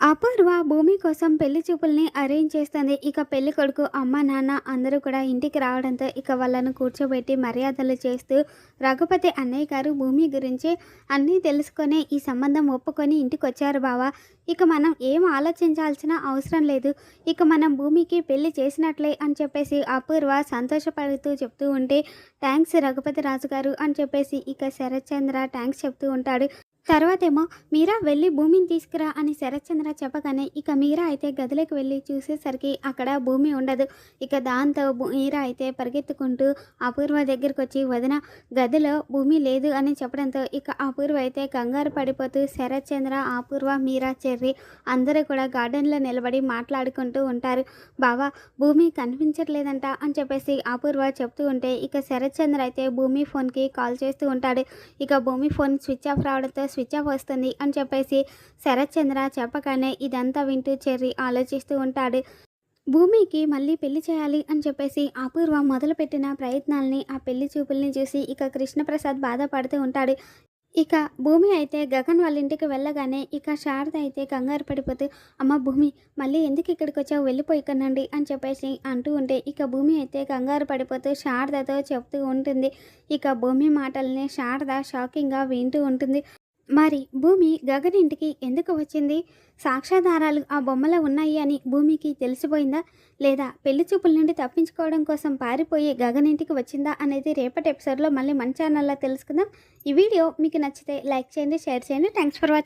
అపూర్వ భూమి కోసం పెళ్ళి చూపుల్ని అరేంజ్ చేస్తుంది. ఇక పెళ్ళి కొడుకు అమ్మ నాన్న అందరూ కూడా ఇంటికి రావడంతో ఇక వాళ్ళను కూర్చోబెట్టి మర్యాదలు చేస్తూ రఘుపతి అన్నయ్య గారు భూమి గురించి అన్నీ తెలుసుకొని ఈ సంబంధం ఒప్పుకొని ఇంటికి వచ్చారు బావా. ఇక మనం ఏం ఆలోచించాల్సిన అవసరం లేదు. ఇక మనం భూమికి పెళ్ళి చేసినట్లే అని చెప్పేసి అపూర్వ సంతోషపడుతూ చెప్తూ ఉంటే థ్యాంక్స్ రఘుపతి రాజు గారు అని చెప్పేసి ఇక శరత్చంద్ర థ్యాంక్స్ చెప్తూ ఉంటాడు. తర్వాతేమో మీరా వెళ్ళి భూమిని తీసుకురా అని శరత్చంద్ర చెప్పగానే ఇక మీరా అయితే గదిలోకి వెళ్ళి చూసేసరికి అక్కడ భూమి ఉండదు. ఇక దాంతో మీరా అయితే పరిగెత్తుకుంటూ అపూర్వ దగ్గరికి వచ్చి వదిన గదిలో భూమి లేదు అని చెప్పడంతో ఇక అపూర్వ అయితే కంగారు పడిపోతూ శరత్చంద్ర అపూర్వ మీరా చెర్రి అందరూ కూడా గార్డెన్లో నిలబడి మాట్లాడుకుంటూ ఉంటారు. బావా భూమి కనిపించట్లేదంట అని చెప్పేసి అపూర్వ చెప్తూ ఉంటే ఇక శరత్చంద్ర అయితే భూమి ఫోన్కి కాల్ చేస్తూ ఉంటాడు. ఇక భూమి ఫోన్ స్విచ్ ఆఫ్ రావడంతో స్విచ్ ఆఫ్ వస్తుంది అని చెప్పేసి శరత్చంద్ర చెప్పగానే ఇదంతా వింటూ చెర్రి ఆలోచిస్తూ ఉంటాడు. భూమికి మళ్ళీ పెళ్ళి చేయాలి అని చెప్పేసి అపూర్వ మొదలుపెట్టిన ప్రయత్నాల్ని ఆ పెళ్ళి చూపుల్ని చూసి ఇక కృష్ణప్రసాద్ బాధపడుతూ ఉంటాడు. ఇక భూమి అయితే గగన్ వాళ్ళ ఇంటికి వెళ్ళగానే ఇక శారద అయితే కంగారు పడిపోతూ అమ్మ భూమి మళ్ళీ ఎందుకు ఇక్కడికి వచ్చావు? వెళ్ళిపోయి అని చెప్పేసి అంటూ ఉంటే ఇక భూమి అయితే కంగారు పడిపోతూ శారదతో చెప్తూ ఉంటుంది. ఇక భూమి మాటల్ని శారద షాకింగ్గా వింటూ ఉంటుంది. మరి భూమి గగన్ ఇంటికి ఎందుకు వచ్చింది? సాక్ష్యాధారాలు ఆ బొమ్మలో ఉన్నాయి అని భూమికి తెలిసిపోయిందా? లేదా పెళ్ళి చూపుల నుండి తప్పించుకోవడం కోసం పారిపోయి గగన్ ఇంటికి వచ్చిందా అనేది రేపటి ఎపిసోడ్లో మళ్ళీ మన ఛానల్లో తెలుసుకుందాం. ఈ వీడియో మీకు నచ్చితే లైక్ చేయండి షేర్ చేయండి. Thanks for watching